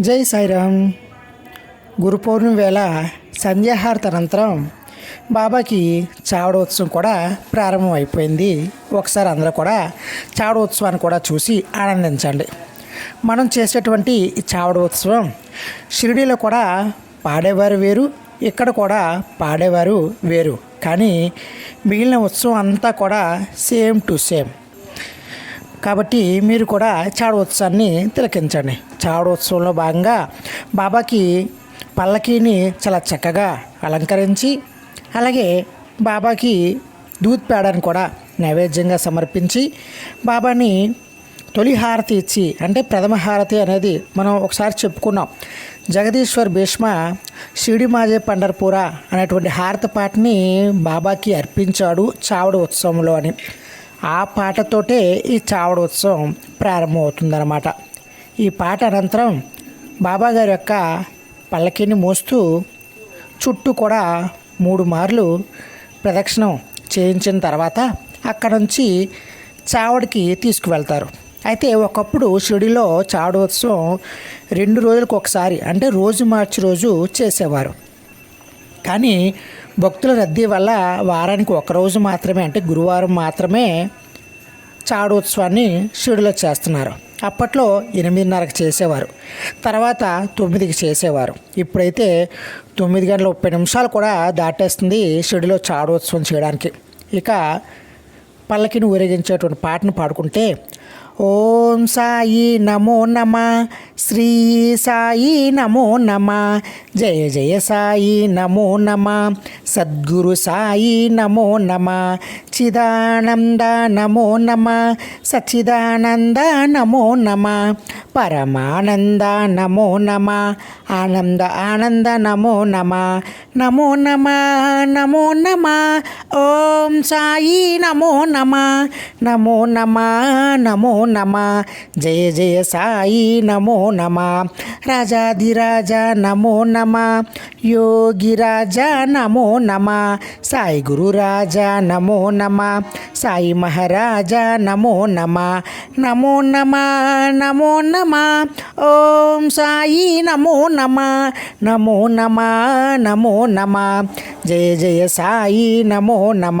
జై సాయిరామ్. గురు పౌర్ణమి వేళ సంధ్యాహారత అనంతరం బాబాకి చావడోత్సవం కూడా ప్రారంభం అయిపోయింది ఒకసారి అందరూ కూడా చావడోత్సవాన్ని కూడా చూసి ఆనందించండి. మనం చేసేటువంటి ఈ చావడోత్సవం షిరిడీలో కూడా పాడేవారు వేరు ఇక్కడ కూడా పాడేవారు వేరు. కానీ మిగిలిన ఉత్సవం అంతా కూడా సేమ్ టు సేమ్. కాబట్టి మీరు కూడా చాడోత్సవాన్ని తిలకించండి. చాడోత్సవంలో భాగంగా బాబాకి పల్లకీని చాలా చక్కగా అలంకరించి అలాగే బాబాకి దూత్ పేడని కూడా నైవేద్యంగా సమర్పించి బాబాని తొలి హారతి ఇచ్చి అంటే ప్రథమ హారతి అనేది మనం ఒకసారి చెప్పుకున్నాం. జగదీశ్వర్ భీష్మ షిడి మాజే పండర్పూర అనేటువంటి హారతి పాటని బాబాకి అర్పించాడు చావడ ఉత్సవంలో అని. ఆ పాటతోటే ఈ చావడ ఉత్సవం ప్రారంభమవుతుందన్నమాట. ఈ పాట అనంతరం బాబా గారి యొక్క పల్లకిని మోస్తూ చుట్టూ కూడా మూడు మార్లు ప్రదక్షిణం చేయించిన తర్వాత అక్కడ నుంచి చావడికి తీసుకువెళ్తారు. అయితే ఒకప్పుడు షిడిలో చావడోత్సవం రెండు రోజులకు ఒకసారి అంటే రోజు మార్చి రోజు చేసేవారు. కానీ భక్తుల రద్దీ వల్ల వారానికి ఒక రోజు మాత్రమే అంటే గురువారం మాత్రమే చాడోత్సవాన్ని షిడిలో చేస్తున్నారు. అప్పట్లో ఎనిమిదిన్నరకు చేసేవారు. తర్వాత తొమ్మిదికి చేసేవారు. ఇప్పుడైతే తొమ్మిది గంటల ముప్పై నిమిషాలు కూడా దాటేస్తుంది షిడిలో చాడోత్సవం చేయడానికి. ఇక పల్లకిని ఊరేగించేటువంటి పాటను పాడుకుంటే ఓం సాయి నమో నమ శ్రీ సాయి నమో నమ జయ జయ సాయి నమో నమ సద్గురు సాయి నమో నమ చిదానంద నమో నమ సచిదానంద నమో నమ పరమానంద నమో నమ ఆనంద ఆనంద నమో నమ నమో నమ నమో నమ ఓం సాయి నమో నమ నమో నమ నమో నమ జయ జయ సాయి నమో నమ రాజాధిరాజ నమో నమ యోగిరాజ నమో నమ సాయి గురురాజ నమో నమ సాయి మహారాజ నమో నమ నమో నమ నమో నమ ఓం సాయి నమో నమ నమో నమ నమో నమ జయ జయ సాయి నమో నమ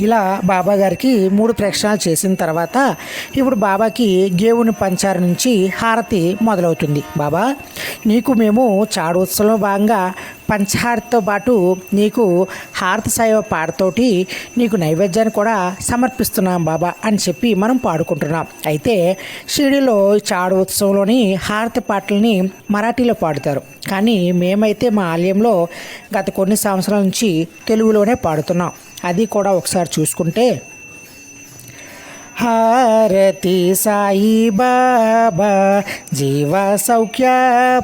ఇలా బాబా గారికి మూడు ప్రక్షాళన చేసిన తర్వాత ఇప్పుడు బాబాకి గేవుని పంచారి నుంచి హారతి మొదలవుతుంది. బాబా నీకు మేము చాడోత్సవంలో భాగంగా పంచహారతితో పాటు నీకు హారతి సేవ పాటతోటి నీకు నైవేద్యాన్ని కూడా సమర్పిస్తున్నాం బాబా అని చెప్పి మనం పాడుకుంటున్నాం. అయితే షిరిడిలో చాడు ఉత్సవంలోని హారతి పాటల్ని మరాఠీలో పాడుతారు. కానీ మేమైతే మా ఆలయంలో గత కొన్ని సంవత్సరాల నుంచి తెలుగులోనే పాడుతున్నాం. అది కూడా ఒకసారి చూసుకుంటే హారతి సాయి బాబా జీవ సౌఖ్య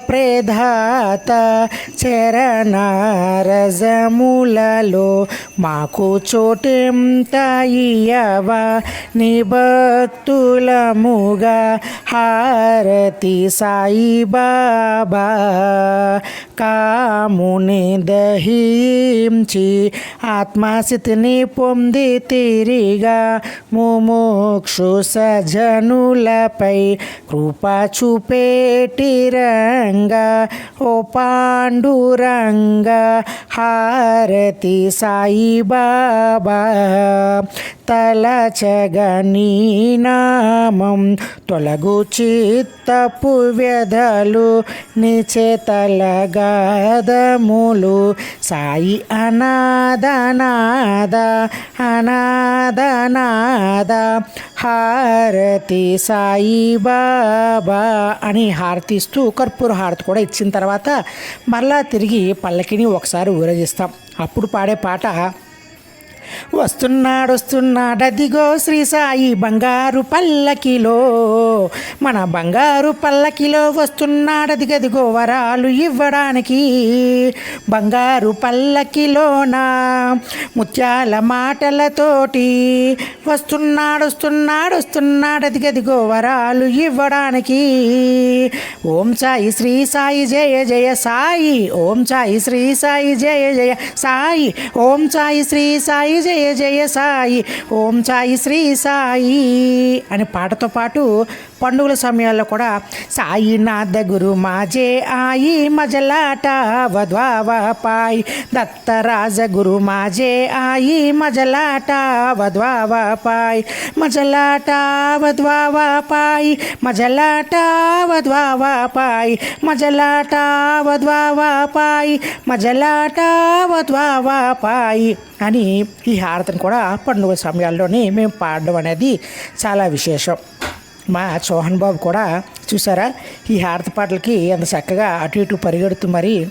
ప్రధాత చరణారజములలో మాకు చోటెం ఇయ్యవా నిభక్తులముగా హారతి సాయి బాబా కాముని దహించి ఆత్మస్థితిని పొంది తిరిగా ముముక్షు సజనులపై కృప చూపేటిరంగా ఓ పాండురంగ హారతి సాయి బాబా తలచగని నామం తొలగు చిత్తపు వ్యధలు నిచేతలగాదములు సాయి అనాదనాద అనాదనాద హారతి సాయి బాబా అని హారతిస్తూ కర్పూర హారతి కూడా ఇచ్చిన తర్వాత మరలా తిరిగి పల్లకిని ఒకసారి ఊరేగిస్తాం. అప్పుడు పాడే పాట వస్తున్నాడు అదిగో శ్రీ సాయి బంగారు పల్లకిలో. మన బంగారు పల్లకిలో వస్తున్నాడు అదిగదిగో వరాలు ఇవ్వడానికి. బంగారు పల్లకిలోన ముత్యాల మాటలతోటి వస్తున్నాడు వస్తున్నాడు వస్తున్నాడు అదిగదిగో వరాలు ఇవ్వడానికి. ఓం సాయి శ్రీ సాయి జయ జయ సాయి. ఓం సాయి శ్రీ సాయి జయ జయ సాయి. ఓం సాయి శ్రీ సాయి జయ జయ సాయి ఓం సాయి శ్రీ సాయి అనే పాటతో పాటు పండుగల సమయాల్లో కూడా సాయినాథ గురు మాజే ఆయి మజలాట వధ్వావ పాయ్ దత్తరాజ గురు మాజే ఆయి మజలాట వధ్వావ పాయ్ మజలాట వధ్వావ పాయ్ మజలాట వధ్వావ పాయ్ మజలాట వధ్వావ పాయ్ మజలాట వధ్వావ పాయ్ అని ఈ హారతిని కూడా పండుగ సమయాల్లోనే మేము పాడడం అనేది చాలా విశేషం మా చౌహాన్ బాబు కూడా చూసారా? ఈ హారతి పాటలకి ఎంత చక్కగా అటు ఇటు పరిగెడుతూ మరి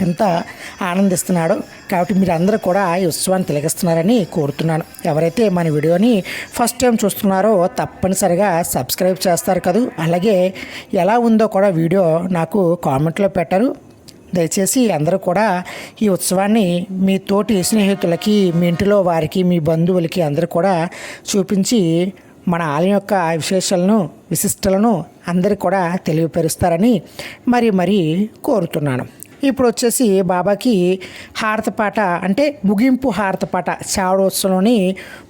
ఎంత ఆనందిస్తున్నాడో. కాబట్టి మీరు అందరూ కూడా ఈ ఉత్సవాన్ని తిలగిస్తున్నారని కోరుతున్నాను. ఎవరైతే మన వీడియోని ఫస్ట్ టైం చూస్తున్నారో తప్పనిసరిగా సబ్స్క్రైబ్ చేస్తారు కదూ. అలాగే ఎలా ఉందో కూడా వీడియో నాకు కామెంట్లో పెట్టరు. దయచేసి అందరూ కూడా ఈ ఉత్సవాన్ని మీ తోటి స్నేహితులకి మీ ఇంటిలో వారికి మీ బంధువులకి అందరూ కూడా చూపించి మన ఆలయం యొక్క విశేషాలను విశిష్టలను అందరికి కూడా తెలియపరుస్తారని మరి మరి కోరుతున్నాను. ఇప్పుడు వచ్చేసి బాబాకి హారత పాట అంటే ముగింపు హారతపాట పాట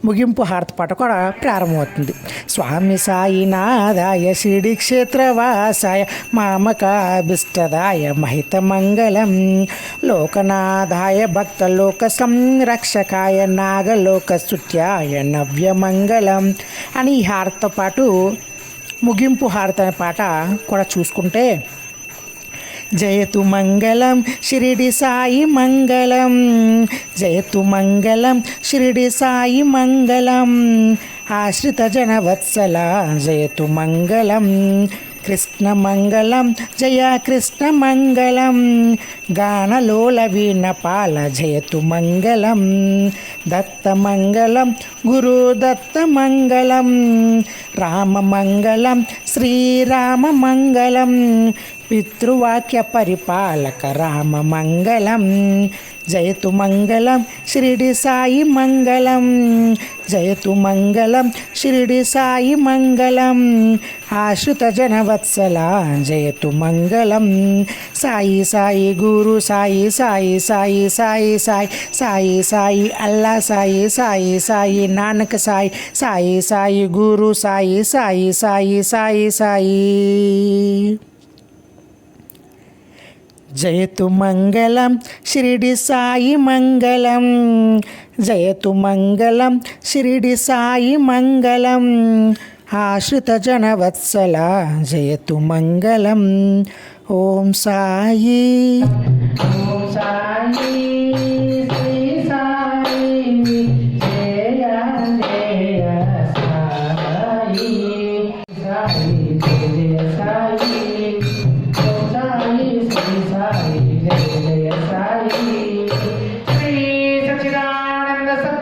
ముగింపు హారత పాట కూడా ప్రారంభమవుతుంది. స్వామి సాయి నాదాయ షిడి క్షేత్రవాసాయ మామకాభిష్టదాయ మహిత మంగళం లోకనాథాయ భక్తలోక సంరక్షకాయ నాగలోక స్తుత్యాయ నవ్యమంగళం. అని ఈ హారతతో పాటు ముగింపు హారత అనే పాట కూడా చూసుకుంటే జయతు మంగళం షిరిడి సాయి మంగళం జయతు మంగళం షిరిడి సాయి మంగళం ఆశ్రిత జనవత్సల జయతు మంగళం కృష్ణ మంగళం జయ కృష్ణ మంగళం. గానలోల వీణపాల జయతు మంగళం దత్త మంగళం గురు దత్త మంగళం. రామ మంగళం శ్రీరామ మంగళం పితృవాక్య పరిపాలక రామ మంగళం. జయతు మంగళం షిరిడి సాయి మంగళం. జయతు మంగళం షిరిడి సాయి మంగళం. ఆశ్రిత జనవత్సల జయతు మంగళం సాయి సాయి గురు సాయి సాయి సాయి సాయి సాయి సాయి సాయి అల్లా సాయి సాయి సాయి నానక సాయి సాయి సాయి గురు సాయి సాయి సాయి సాయి సాయి. జయతు మంగళం షిరిడి సాయి మంగళం. జయతు మంగళం షిరిడి సాయి మంగళం. ఆశ్రిత జనవత్సల జయతు మంగళం. ఓం సాయి. ఓం సాయి.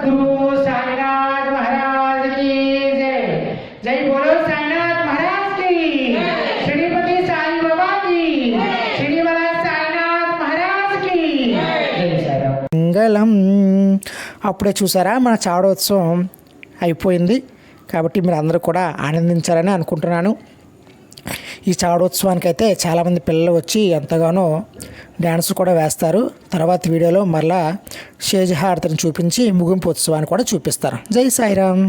सदगुरु साईनाथ महाराज की जय। जय बोलो साईनाथ महाराज की। श्रीपति साई बाबा की। అప్పుడే చూసారా? మన చావడోత్సవం అయిపోయింది. కాబట్టి మీరు అందరూ కూడా ఆనందించాలని అనుకుంటున్నాను. ఈ చాడోత్సవానికి అయితే చాలామంది పిల్లలు వచ్చి ఎంతగానో డ్యాన్స్ కూడా వేస్తారు. తర్వాత వీడియోలో మరలా షేజ్ హారతిని చూపించి ముగింపు ఉత్సవాన్ని కూడా చూపిస్తారు. జై సాయిరామ్.